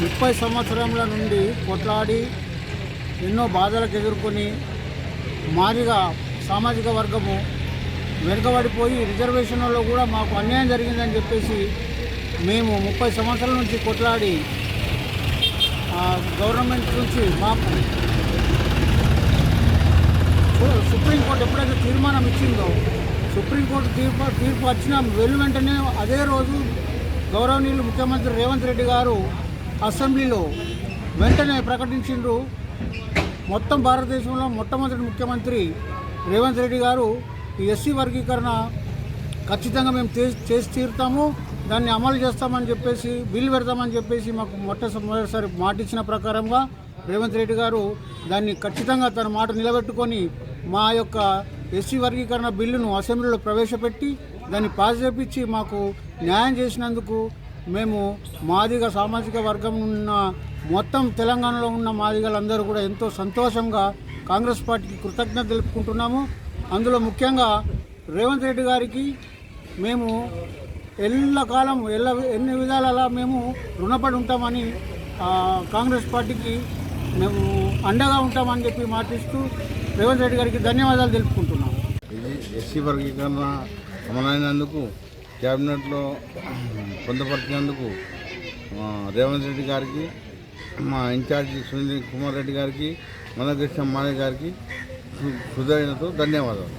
ముప్పై సంవత్సరముల నుండి కొట్లాడి ఎన్నో బాధలకు ఎదుర్కొని మాదిగా సామాజిక వర్గము వెనుకబడిపోయి రిజర్వేషన్లలో కూడా మాకు అన్యాయం జరిగిందని చెప్పేసి మేము ముప్పై సంవత్సరాల నుంచి కొట్లాడి గవర్నమెంట్ నుంచి మాకు సుప్రీంకోర్టు ఎప్పుడైతే తీర్మానం ఇచ్చిందో సుప్రీంకోర్టు తీర్పు తీర్పు వచ్చిన వెళ్ళి వెంటనే అదే రోజు గౌరవనీయులు ముఖ్యమంత్రి రేవంత్ రెడ్డి గారు అసెంబ్లీలో వెంటనే ప్రకటించిండ్రు. మొత్తం భారతదేశంలో మొట్టమొదటి ముఖ్యమంత్రి రేవంత్ రెడ్డి గారు ఈ ఎస్సీ వర్గీకరణ ఖచ్చితంగా మేము చేసి చేసి తీరుతాము. దాన్ని అమలు చేస్తామని చెప్పేసి బిల్లు పెడతామని చెప్పేసి మాకు మొట్టమొదటిసారి మాట ఇచ్చిన ప్రకారంగా రేవంత్ రెడ్డి గారు దాన్ని ఖచ్చితంగా తన మాట నిలబెట్టుకొని మా యొక్క ఎస్సీ వర్గీకరణ బిల్లును అసెంబ్లీలో ప్రవేశపెట్టి దాన్ని పాస్ చేపించి మాకు న్యాయం చేసినందుకు మేము మాదిగ సామాజిక వర్గం ఉన్న మొత్తం తెలంగాణలో ఉన్న మాదిగలందరూ కూడా ఎంతో సంతోషంగా కాంగ్రెస్ పార్టీకి కృతజ్ఞత తెలుపుకుంటున్నాము. అందులో ముఖ్యంగా రేవంత్ రెడ్డి గారికి మేము ఎల్లకాలం ఎల్ల ఎన్ని విధాలలో మేము రుణపడి ఉంటామని కాంగ్రెస్ పార్టీకి మేము అండగా ఉంటామని చెప్పి మాటిస్తూ రేవంత్ రెడ్డి గారికి ధన్యవాదాలు తెలుపుకుంటున్నాము. ఇది ఎస్సీ వర్గీకరణ అమలైనందుకు క్యాబినెట్లో పొందపరిచినందుకు రేవంత్ రెడ్డి గారికి మా ఇన్ఛార్జి సునీల్ కుమార్ రెడ్డి గారికి మనకృష్ణ మాలయ్య గారికి హృదయంతో ధన్యవాదాలు.